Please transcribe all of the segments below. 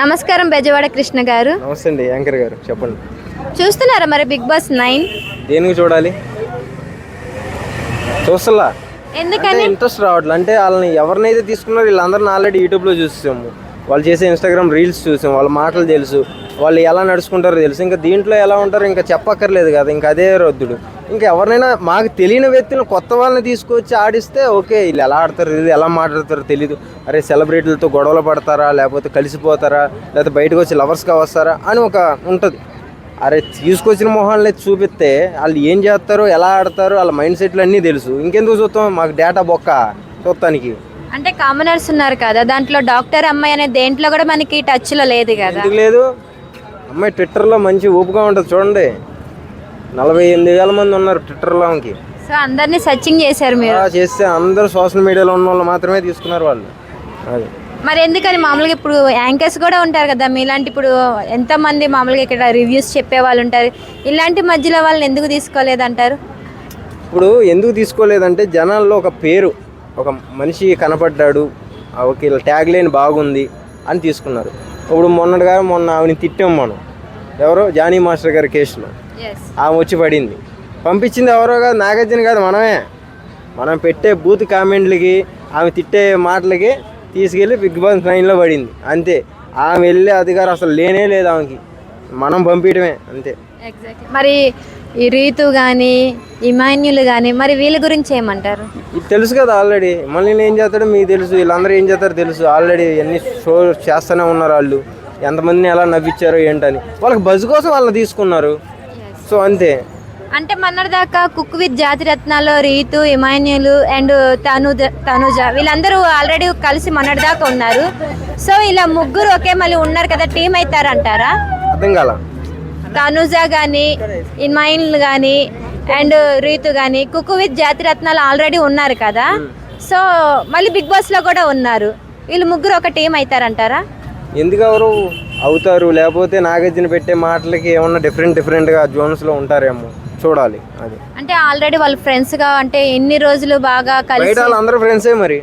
నమస్కారం బెజవాడ కృష్ణ గారు. నమస్తే అండి యాంకర్ గారు చెప్పండి. చూస్తున్నారా మరి బిగ్ బాస్ నైన్? దేనికి చూడాలి? చూస్తలా? ఎందుకని? ఇంట్రెస్ట్ రావట్లేదు అంటే వాళ్ళని ఎవరినైతే తీసుకున్నారో వీళ్ళందరిని ఆల్రెడీ యూట్యూబ్లో చూసాము వాళ్ళు చేసే ఇన్స్టాగ్రామ్ రీల్స్ చూసాం వాళ్ళ మాటలు తెలుసు. వాళ్ళు ఎలా నడుచుకుంటారో తెలుసు. ఇంకా దీంట్లో ఎలా ఉంటారో ఇంకా చెప్పక్కర్లేదు కదా. ఇంకా అదే రొద్దుడు. ఇంకా ఎవరినైనా మాకు తెలియని వ్యక్తులను కొత్త వాళ్ళని తీసుకొచ్చి ఆడిస్తే ఓకే వీళ్ళు ఎలా ఆడతారు వీళ్ళు ఎలా మాట్లాడతారో తెలియదు అరే సెలబ్రిటీలతో గొడవలు పడతారా లేకపోతే కలిసిపోతారా లేకపోతే బయటకు వచ్చి లవర్స్గా వస్తారా అని ఒక ఉంటుంది. అరే తీసుకొచ్చిన మొహాన్ని చూపిస్తే వాళ్ళు ఏం చేస్తారో ఎలా ఆడతారో వాళ్ళ మైండ్ సెట్లు అన్నీ తెలుసు. ఇంకెందుకు చూస్తాం? మాకు డేటా బొక్క చూస్తానికి. అంటే కామనర్స్ ఉన్నారు కదా దాంట్లో డాక్టర్ అమ్మాయి అనే దేంట్లో కూడా మనకి టచ్లో లేదు కదా. లేదు? అమ్మాయి ట్విట్టర్లో మంచి ఊపుగా ఉంటుంది చూడండి. నలభై ఎనిమిది వేల మంది ఉన్నారు ట్విట్టర్లో ఆమెకి. సో అందరినీ సర్చింగ్ చేశారు మీరు? అలా చేస్తే అందరూ సోషల్ మీడియాలో ఉన్న వాళ్ళు మాత్రమే తీసుకున్నారు వాళ్ళు. అది. మరి ఎందుకని మామూలుగా ఇప్పుడు యాంకర్స్ కూడా ఉంటారు కదా మీలాంటి ఇప్పుడు ఎంతమంది మామూలుగా ఇక్కడ రివ్యూస్ చెప్పే వాళ్ళు ఉంటారు ఇలాంటి మధ్యలో వాళ్ళని ఎందుకు తీసుకోలేదంటారు? ఇప్పుడు ఎందుకు తీసుకోలేదంటే జనాల్లో ఒక పేరు ఒక మనిషి కనపడ్డాడు ఆ ఒక ఇలా ట్యాగ్ లైన్ బాగుంది అని తీసుకున్నారు. ఇప్పుడు మొన్నటిగా మొన్న ఆవిని తిట్టాం మనం. ఎవరో జానీ మాస్టర్ గారి కేసులో ఆమె వచ్చి పడింది. పంపించింది ఎవరో కాదు నాగార్జున కాదు మనమే. మనం పెట్టే బూత్ కామెంట్లకి ఆమె తిట్టే మాటలకి తీసుకెళ్ళి బిగ్ బాస్ నైన్లో పడింది. అంతే. ఆమె వెళ్ళే అధికారం అసలు లేనే లేదు ఆమెకి. మనం పంపించడమే అంతే. మరి ఈ రీతు కానీ ఇమాన్యులు కానీ మరి వీళ్ళ గురించి ఏమంటారు? ఇది తెలుసు కదా ఆల్రెడీ. మళ్ళీ ఏం చేస్తాడో మీకు తెలుసు. వీళ్ళందరూ ఏం చేస్తారో తెలుసు. ఆల్రెడీ అన్ని షో చేస్తూనే ఉన్నారు వాళ్ళు. ఎంతమందిని ఎలా నవ్విచ్చారో ఏంటని. వాళ్ళకి బజ్ కోసం వాళ్ళని తీసుకున్నారు. సో అంతే. అంటే మొన్నటిదాకా కుక్ విత్ జాతి రత్నాల్లో రీతు ఇమాన్యులు అండ్ తనుజ తనుజ వీళ్ళందరూ ఆల్రెడీ కలిసి మొన్నటిదాకా ఉన్నారు. సో ఇలా ముగ్గురు ఒకే మళ్ళీ ఉన్నారు కదా టీం అవుతారంటారా? అర్థం కాల? తనుజ కానీ ఇమాయిన్లు కానీ అండ్ రీతు కానీ కుక్ విత్ జాతి రత్నాలు ఆల్రెడీ ఉన్నారు కదా. సో మళ్ళీ బిగ్ బాస్లో కూడా ఉన్నారు. వీళ్ళు ముగ్గురు ఒక టీం అవుతారంటారా? ఎందుకు ఎవరు? అవుతారు. లేకపోతే నాగార్జున పెట్టే మాటలకి ఏమన్నా డిఫరెంట్ డిఫరెంట్గా జోన్స్లో ఉంటారేమో. చూడాలి అది. అంటే ఆల్రెడీ వాళ్ళు ఫ్రెండ్స్గా అంటే ఎన్ని రోజులు బాగా బయట కలిసి వాళ్ళందరూ ఫ్రెండ్సే మరి?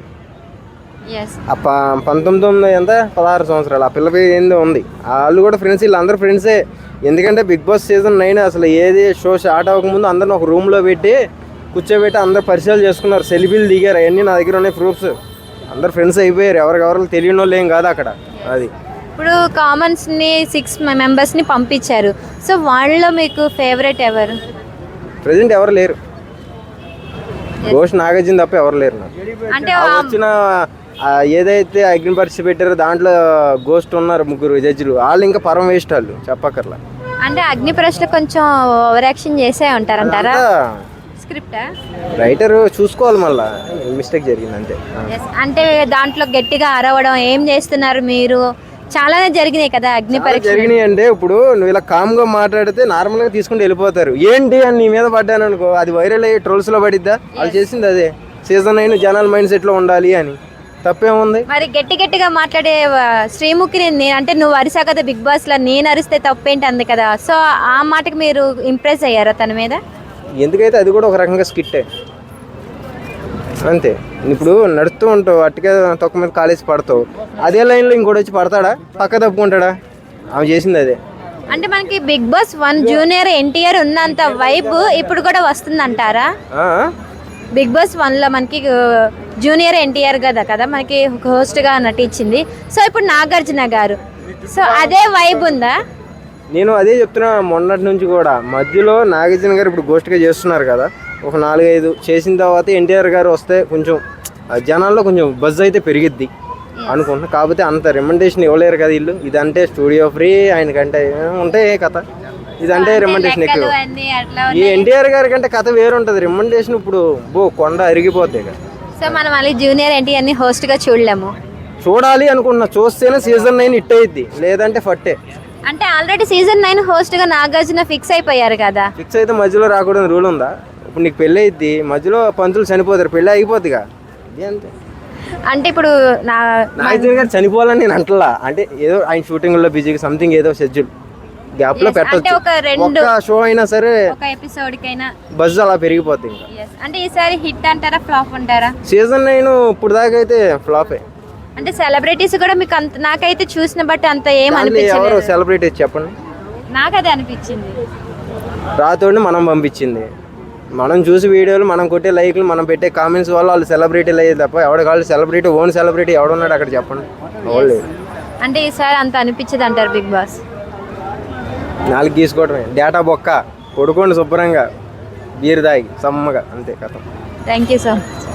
ఎస్ ఆ ప పంతొమ్మిది వందల ఎంత? పదహారు సంవత్సరాలు. ఆ పిల్ల పేరు ఏందో ఉంది. వాళ్ళు కూడా ఫ్రెండ్స్ వీళ్ళందరూ ఫ్రెండ్సే ఎందుకంటే బిగ్ బాస్ సీజన్ నైన్ అసలు ఏది షో స్టార్ట్ అవ్వకముందు అందరిని ఒక రూమ్లో పెట్టి కూర్చోబెట్టి అందరు పరిచయాలు చేసుకున్నారు. సెల్ఫీలు దిగారు. అవన్నీ నా దగ్గర ఉన్నాయి ప్రూఫ్స్. అందరు ఫ్రెండ్స్ అయిపోయారు. ఎవరికెవరు తెలియని వాళ్ళు ఏం కాదు అక్కడ. అది. ఇప్పుడు కామన్స్ని సిక్స్ మెంబర్స్ని పంపించారు. సో వాళ్ళలో మీకు ఫేవరెట్ ఎవరు? ప్రజెంట్ ఎవరు లేరు. ఘోష్ నాగార్జున తప్ప ఎవరు లేరు అంటే వచ్చిన ఏదైతే అగ్ని పరీక్ష పెట్టారో దాంట్లో గోస్ట్ ఉన్నారు ముగ్గురు జడ్జిలు. వాళ్ళు ఇంకా పరమ వేస్ట్ వాళ్ళు చెప్పక్కర్లా. అంటే అగ్ని ప్రశ్నలు కొంచెం ఓవర్ యాక్షన్ చేసే ఉంటారంటారా స్క్రిప్టా? రైటర్ చూసుకోవాలి మళ్ళా. మిస్టేక్ జరిగింది అంతే. అంటే దాంట్లో గట్టిగా అరవడం ఏం చేస్తున్నారు మీరు? చాలానే జరిగినాయి కదా అగ్ని పరీక్ష జరిగినాయి అంటే ఇప్పుడు నువ్వు ఇలా కామ్గా మాట్లాడితే నార్మల్గా తీసుకుంటూ వెళ్ళిపోతారు. ఏంటి అని నీ మీద పడ్డాను అనుకో అది వైరల్ అయ్యి ట్రోల్స్లో పడిద్దా? వాళ్ళు చేసింది అదే. సీజన్ అయిన జనాల మైండ్ సెట్లో ఉండాలి అని. తప్పేముంది? మరి గట్టి గట్టిగా మాట్లాడే ఆ, శ్రీముఖిని నేను అంటే నువ్వు అరిసా కదా బిగ్ బాస్లో నేను అరిస్తే తప్పేంటి అంది కదా? సో ఆ మాటకి మీరు ఇంప్రెస్ అయ్యారా తన మీద? ఎందుకైతే అది కూడా ఒక రకంగా స్కిట్టే అంతే. ఇప్పుడు నడుస్తూ ఉంటావు అట్టుగా తొక్క మీద కాలేసి పడతావు. అదే లైన్లో ఇంకోటి వచ్చి పడతాడా? పక్క తప్పుకుంటాడా? ఆమె చేసింది అదే. అంటే మనకి big boss one junior NTR ఉన్నంత వైబ్ ఇప్పుడు కూడా వస్తుందంటారా? బిగ్ బాస్ వన్లో మనకి జూనియర్ ఎన్టీఆర్ కదా కదా మనకి హోస్ట్గా నటించింది. సో ఇప్పుడు నాగార్జున గారు. సో అదే వైబ్ ఉందా? నేను అదే చెప్తున్నా మొన్నటి నుంచి కూడా. మధ్యలో నాగార్జున గారు ఇప్పుడు గోష్ఠిగా చేస్తున్నారు కదా. ఒక నాలుగైదు చేసిన తర్వాత ఎన్టీఆర్ గారు వస్తే కొంచెం జనాల్లో కొంచెం బజ్ అయితే పెరిగిద్ది అనుకుంటున్నా. కాకపోతే అంత రిమండేషన్ ఇవ్వలేరు కదా వీళ్ళు. ఇదంటే స్టూడియో ఫ్రీ ఆయనకంటే ఉంటాయి కథ. ఇదంటే రిమండేషన్ ఎక్కువ. ఈ ఎన్టీఆర్ గారి కంటే కథ వేరుంటది. రిమండేషన్ ఇప్పుడు బో కొండ అరిగిపోద్ది ఇక. సో మనం మళ్ళీ జూనియర్ ఎన్టీఆర్ని హోస్ట్గా చూడలేము. చూడాలి అనుకున్నా చూస్తేనే సీజన్ నైన్ హిట్ అయ్యిద్ది లేదంటే ఫట్టే. అంటే ఆల్రెడీ సీజన్ నైన్ హోస్ట్గా నాగార్జున ఫిక్స్ అయిపోయారు కదా. ఫిక్స్ అయితే మధ్యలో రాకూడదు రూల్ ఉందా? ఇప్పుడు నీకు పెళ్ళి అయ్యిద్ది మధ్యలో పంతులు చనిపోతారు పెళ్ళి అయిపోద్దిగా ఇది అంతే. అంటే ఇప్పుడు నా నాగార్జున గారు చనిపోవాలని నేను అంటలా. అంటే ఏదో ఆయన షూటింగ్లో బిజీగా సంథింగ్ ఏదో షెడ్యూల్ గ్యాప్లో Yes, అంటే పెట్టొచ్చు ఒక రెండు ఒక్క షో అయినా సరే ఒక ఎపిసోడ్కైనా బజ్ అలా పెరిగిపోద్ది ఇంకా. అంటే ఈసారి హిట్ అంటారా ఫ్లాప్ అంటారా? సీజన్ నైన్ ఇప్పుడు దాకా అయితే ఫ్లాపే అంటే సెలబ్రిటీస్ కూడా మీకు అంత నాకైతే చూసిన బట్టి అంత ఏం దాంట్లో ఎవరు అనిపించలేదు సెలబ్రిటీ చెప్పండి. నాకు అదే అనిపించింది. రాతోడిని మనం పంపించింది. మనం చూసి వీడియోలు మనం కొట్టే లైక్లు మనం పెట్టే కామెంట్స్ వల్ల వాళ్ళు సెలబ్రిటీలు అయ్యేది తప్ప ఎవడ కాళ్ళు సెలబ్రిటీ ఓన్ సెలబ్రిటీ ఎవడున్నాడు అక్కడ చెప్పండి. లేరు. అంటే ఈసారి అంత అనిపించదు అంటారు బిగ్ బాస్. నాలుగు గీసుకోవడమే డేటా బొక్క. పడుకోండి శుభ్రంగా. బీరు తాగి. సమ్మగా. అంతే కథ. Thank you so much